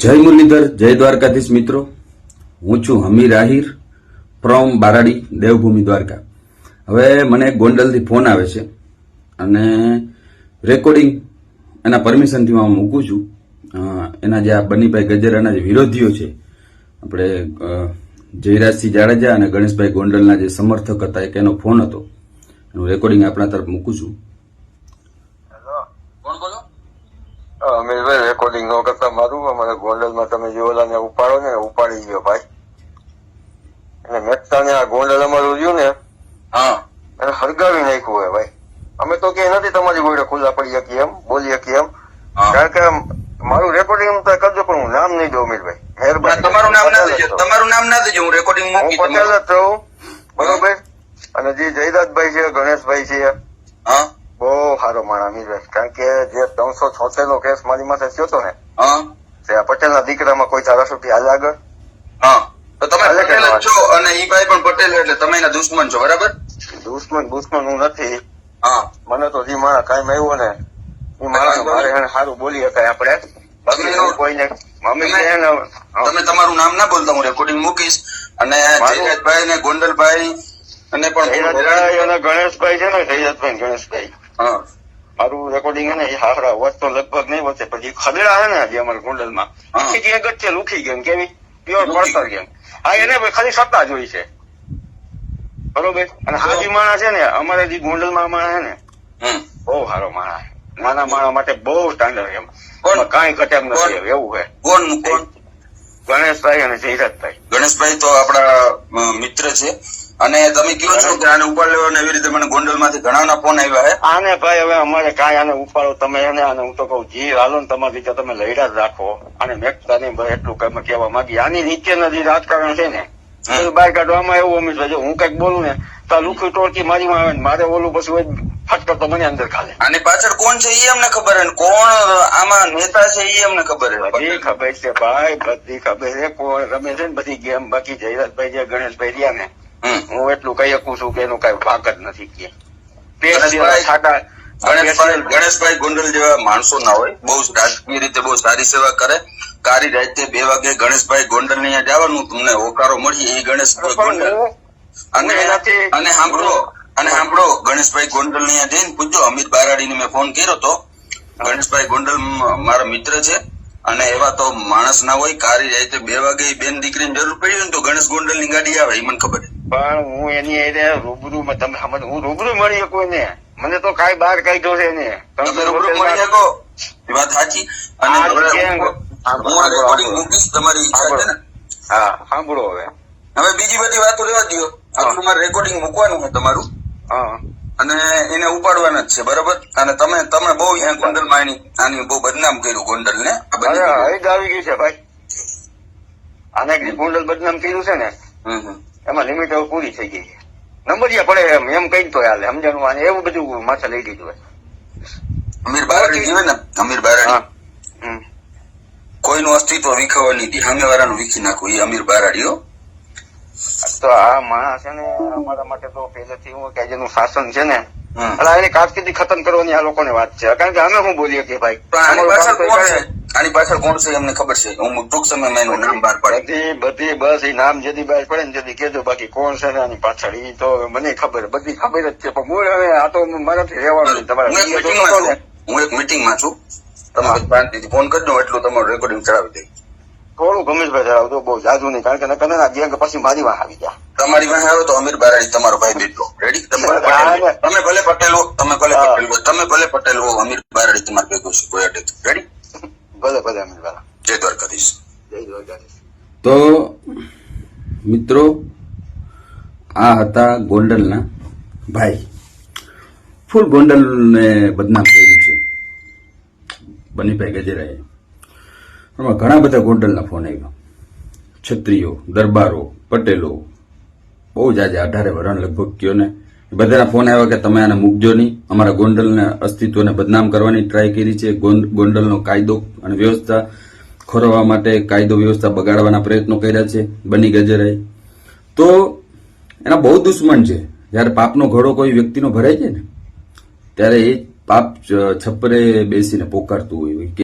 જય મુરલીધર જય દ્વારકાધીશ મિત્રો. હું છું હમીર આહિર ફ્રોમ બારાડી દેવભૂમિ દ્વારકા. હવે મને ગોંડલથી ફોન આવે છે અને રેકોર્ડિંગ એના પરમિશનથી હું મૂકું છું. એના જે આ બનીભાઈ ગજેરાના જે વિરોધીઓ છે આપણે જયરાજસિંહ જાડેજા અને ગણેશભાઈ ગોંડલના જે સમર્થક હતા એક એનો ફોન હતો. એનું રેકોર્ડિંગ આપણા તરફ મૂકું છું. કોણ બોલો? હા, રેકોર્ડિંગ નો કરતા મારું અમારે ગોંડલમાં તમે જે ઓલાને ઉપાડો ને ઉપાડી ગયો ભાઈ અને મેકતાને આ ગોંડલ અમારું રહ્યું ને હા હળગાવી નાખ્યું હોય ભાઈ. અમે તો કે નથી તમારી ગોળે ખુલ્લા પડી શકીએ એમ બોલી શકીએ એમ. કારણ કે મારું રેકોર્ડિંગ તો કરજો પણ હું નામ નહીં દઉં અમીરભાઈ. મહેરબાની તમારું નામ ના દેજો તમારું નામ ના દેજો હું રેકોર્ડિંગ હું પટેલ જ છું બરોબર? અને જે જયરાજભાઈ છે ગણેશભાઈ છે. બહુ સારો માણસ અમીરભાઈ. કારણ કે જે ત્રણસો છોતેર નો કેસ મારી માથે થયો હતો ને હા. તે આ પટેલના દીકરામાં કોઈ ધારાસભ્ય હાલ આગળ? હા. તો તમે પટેલ જ છો અને ઈ ભાઈ પણ પટેલ એટલે તમે એના દુશ્મન છો બરાબર? દુશ્મન દુશ્મન હું નથી. હા. મને તો જે મારા કાયમ આવ્યો ને એ મારા મારે એને સારું બોલી શકાય આપણે. બાકી કોઈને તમે- હા. તમારું નામ ના બોલતા હું રેકોર્ડિંગ મૂકીશ. અને જયરાજભાઈ ને ગોંડલભાઈ અને પણ અને ગણેશભાઈ છે ને જયરાજભાઈ ગણેશભાઈ. હા. મારું રેકોર્ડિંગ છે ને એ હારા વર્ષ તો લગભગ નહીં વધે પછી ખદેડા છે ને જે અમારા ગોંડલમાં. હા. આખી જે છે લુખી ગેમ કેવી? પ્યોર. પડતર ગેમ હા એને ખાલી સત્તા જોઈ છે. બરોબર? અને આ જે માણસ છે ને અમારે જે ગોંડલમાં માણસ છે ને બહુ સારો માણસ નાના માણસ માટે બહુ સ્ટાન્ડર્ડ એમ. કોણ? કાંઈ ઘટક નથી એવું છે. કોણ કોણ? ગણેશભાઈ અને જયરાજભાઈ. ગણેશભાઈ તો આપણા મિત્ર છે. અને તમે કયો છો? કે આને ઉપાડ લેવાનો એવી રીતે મને ગોંડલમાંથી ઘણાના ફોન આવ્યા હે આને ભાઈ હવે અમારે કાંઈ આને ઉપાડો. તમે એને આને હું તો કહું જી હાલો ને તમારી રીતે તમે લઈડા જ રાખો. અને મેકતા નહીં ભાઈ એટલું કઈ મેં કહેવા માંગી આની નીચે જે રાજકારણ છે ને બહાર કાઢવામાં એવું અમિત ભાઈ હું કંઈક બોલું ને તો લુખી ટોળકી મારી માં આવે ને મારે ઓલું પછી ફટકર તો મને અંદર ખાલે. અને પાછળ કોણ છે એ અમને ખબર હે કોણ આમાં નેતા છે એ અમને ખબર બધી હે ખબર છે ભાઈ બધી ખબર છે. કોણ રમે છે ને બધી ગેમ. બાકી જયરાજભાઈ જે ગણેશભાઈ રહ્યા ને. હું એટલું કહી શકું છું કે એનું કઈ ભાગ જ નથી કે. ગણેશભાઈ- ગણેશભાઈ ગોંડલ જેવા માણસો ના હોય. બહુ રાજકીય રીતે બહુ સારી સેવા કરે. કારી રાતે બે વાગે ગણેશભાઈ ગોંડલ ને જવાનું તમને હોકારો મળી એ ગણેશભાઈ ગોંડલ. અને અને સાંભળો અને સાંભળો ગણેશભાઈ ગોંડલ ને જઈને પૂછજો. અમિત બારાડી મેં ફોન કર્યો તો. ગણેશભાઈ ગોંડલ મારા મિત્ર છે. અને એવા તો માણસ ના હોય. કારી રાતે બે વાગે બેન દીકરીની જરૂર પડી હોય ને તો ગણેશ ગોંડલની ગાડી આવે એ મને ખબર છે. પણ હું એની એને રૂબરૂ તમે હું રૂબરૂ મળી શકું ને મને તો કાઈ બહાર કાઢ્યો છે ને તમે રૂબરૂ મળી શકો. એ વાત સાચી. અને? હું રેકોર્ડિંગ મૂકીશ તમારી ઈચ્છા છે ને? હા સાંભળો હવે. હવે બીજી બધી વાતો રહેવા દો આટલું મારે રેકોર્ડિંગ મૂકવાનું છે તમારું. હા. અને એને ઉપાડવાના જ છે બરાબર? અને તમે તમે બહુ ગોંડલમાં આની બહુ બદનામ કર્યું ગોંડલ ને આવી ગયું છે ભાઈ. આને ગોંડલ બદનામ કર્યું છે ને. એમાં લિમિટ હવે પૂરી થઈ ગઈ છે. નંબરિયા પડે એમ એમ કઈ તો હાલે સમજાણું? એવું બધું માથે લઈ લીધું હોય. અમીર બારાડી જીવે ને? અમીર બારાડી. કોઈનું અસ્તિત્વ વિખવવાની નહીં. સામે વાળાનું વીખી નાખવું. એ અમીર બારાડીઓ તો આ માણસ છે ને અમારા માટે તો પહેલેથી હું કે જેનું શાસન છે ને એટલે એની કારકિર્દી ખતમ કરવાની આ લોકોને વાત છે. કારણ કે અમે શું બોલીએ કે ભાઈ આની પાછળ કોણ છે? એમને ખબર છે. હું ટૂંક સમયમાં એનું નામ બહાર પાડે. બધી બધી બસ એ નામ જેથી બહાર પડે ને જેથી કેજો બાકી કોણ છે ને આની પાછળ. એ તો મને ખબર બધી ખબર જ છે. પણ હું હવે આ તો મારાથી રહેવાનું. તમારે હું એક મિટિંગમાં છું. તમે શાંતિથી ફોન કરજો એટલું તમારું રેકોર્ડિંગ ચડાવી દઈ. થોડું ગમેશભાઈ તો બહુ જાજુ નહીં કારણ કે નકર ના ગેંગ પછી મારી વાહ આવી ગયા. તમારી પાસે આવે તો અમીર બારાડી તમારો ભાઈ બેઠો. રેડી તમે ભલે પટેલ તમે ભલે પટેલ હો તમે ભલે પટેલ હો તમે ભલે પટેલ હો અમીર બારાડી તમારે ભેગો છે કોઈ અટેક રેડી ભલે ભલે અમીરવાલા જય દ્વારકાધીશ. જય દ્વારકાધીશ. તો મિત્રો આ હતા ગોંડલના ભાઈ. ફૂલ ગોંડલને બદનામ કર્યું. છે બનીભાઈ ગજેરાએ એમાં ઘણા બધા ગોંડલના ફોન આવ્યા. ક્ષત્રિયો, દરબારો, પટેલો, બહુ જ આજે અઢારે વરણ લગભગ કયો ને. બધાના ફોન આવ્યા કે તમે આને મૂકજો નહીં. અમારા ગોંડલના અસ્તિત્વને બદનામ કરવાની ટ્રાય કરી છે. ગોંડ- ગોંડલનો કાયદો અને વ્યવસ્થા ખોરવવા માટે કાયદો વ્યવસ્થા બગાડવાના પ્રયત્નો કર્યા છે. બની ગજરાએ તો એના બહુ દુશ્મન છે. જ્યારે પાપનો ઘડો કોઈ વ્યક્તિનો ભરાય છે ને, ત્યારે એ પાપ છપ્પરે બેસીને પોકારતું હોય કે